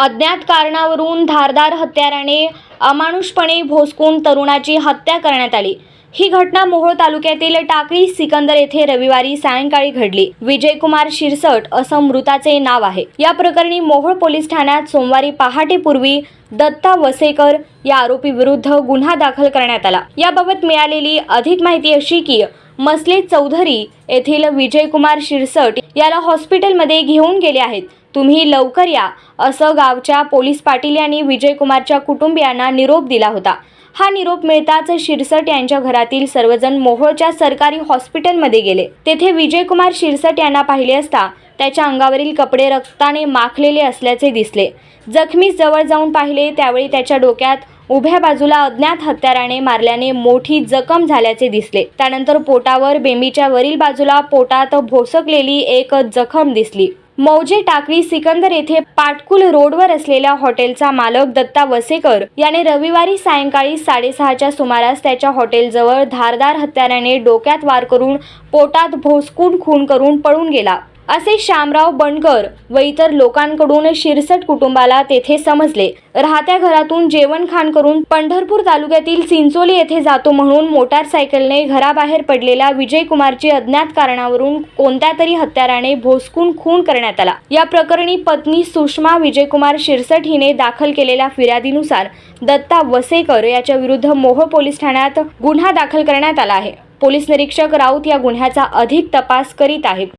अज्ञात कारणावरून धारदार हत्याराने अमानुषपणे भोसकून तरुणाची हत्या करण्यात आली. ही घटना मोहोळ तालुक्यातील टाकळी सिकंदर येथे रविवारी सायंकाळी घडली. विजयकुमार शिरसट असं मृताचे नाव आहे. या प्रकरणी मोहोळ पोलीस ठाण्यात सोमवारी पहाटेपूर्वी दत्ता वसेकर या आरोपी विरुद्ध गुन्हा दाखल करण्यात आला. याबाबत मिळालेली अधिक माहिती अशी की मसले चौधरी येथील विजयकुमार शिरसट याला हॉस्पिटलमध्ये घेऊन गेले आहेत. तुम्ही लवकर या असं गावच्या पोलीस पाटील यांनी विजयकुमारच्या कुटुंबियांना निरोप दिला होता. हा निरोप मिळताच शिरसट यांच्या घरातील सर्वजण मोहोळच्या सरकारी हॉस्पिटलमध्ये गेले. तेथे विजयकुमार शिरसट यांना पाहिले असता त्याच्या अंगावरील कपडे रक्ताने माखलेले असल्याचे दिसले. जखमी जवळ जाऊन पाहिले त्यावेळी त्याच्या डोक्यात उभ्या बाजूला अज्ञात हत्याराने मारल्याने मोठी जखम झाल्याचे दिसले. त्यानंतर पोटावर बेंबीच्या वरील बाजूला पोटात भोसकलेली एक जखम दिसली. मौजे टाकळी सिकंदर येथे पाटकुल रोडवर असलेल्या हॉटेलचा मालक दत्ता वसेकर याने रविवारी सायंकाळी साडेसहाच्या सुमारास त्याच्या हॉटेलजवळ धारदार हत्याराने डोक्यात वार करून पोटात भोसकून खून करून पळून गेला. असे श्यामराव बनकर व इतर लोकांकडून शिरसट कुटुंबाला तेथे समजले. राहत्या घरातून जेवण खाण करून पंढरपूर तालुक्यातील चिंचोली येथे जातो म्हणून मोटारसायकलने घराबाहेर पडलेल्या विजयकुमारची अज्ञात कारणावरून कोणत्या तरी हत्याराने भोसकून खून करण्यात आला. या प्रकरणी पत्नी सुषमा विजयकुमार शिरसट हिने दाखल केलेल्या फिर्यादीनुसार दत्ता वसेकर याच्या विरुद्ध मोह पोलीस ठाण्यात गुन्हा दाखल करण्यात आला आहे. पोलीस निरीक्षक राऊत या गुन्ह्याचा अधिक तपास करीत आहेत.